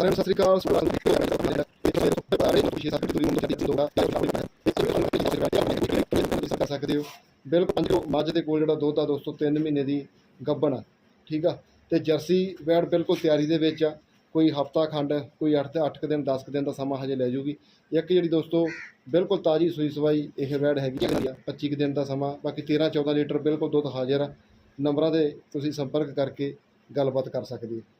ਸਾਰਿਆਂ ਨੂੰ ਸਤਿ ਸ੍ਰੀ ਅਕਾਲ ਸੁਣਾ ਨੂੰ ਬਾਰੇ ਨੂੰ ਪਿਛੇ ਸਾਡੇ ਦੂਰੀ ਨੂੰ ਜਾਂਦੀ ਦੋਗਾ ਕਰ ਸਕਦੇ ਹੋ ਬਿਲਕੁਲ ਪੰਜੋ ਮੱਝ ਦੇ ਕੋਲ ਜਿਹੜਾ ਦੁੱਧ ਆ ਦੋਸਤੋ 3 ਮਹੀਨੇ ਦੀ ਗੱਬਣ ਆ ਠੀਕ ਆ ਤੇ ਜਰਸੀ ਵੈੜ ਬਿਲਕੁਲ ਤਿਆਰੀ ਦੇ ਵਿੱਚ ਆ ਕੋਈ ਹਫਤਾ ਖੰਡ ਕੋਈ 8 ਤੇ 8 ਦਿਨ 10 ਦਿਨ ਦਾ ਸਮਾਂ ਹਜੇ ਲੈ ਜੂਗੀ ਇੱਕ ਜਿਹੜੀ ਦੋਸਤੋ ਬਿਲਕੁਲ ਤਾਜੀ ਸੂਈ ਸਵਾਈ ਇਹ ਵੈੜ ਹੈਗੀ ਆ 25 ਕੁ ਦਿਨ ਦਾ ਸਮਾਂ ਬਾਕੀ 13 14 ਲੀਟਰ ਬਿਲਕੁਲ ਦੁੱਧ ਹਾਜ਼ਰ ਆ ਨੰਬਰਾਂ ਦੇ ਤੁਸੀਂ ਸੰਪਰਕ ਕਰਕੇ ਗੱਲਬਾਤ ਕਰ ਸਕਦੇ ਹੋ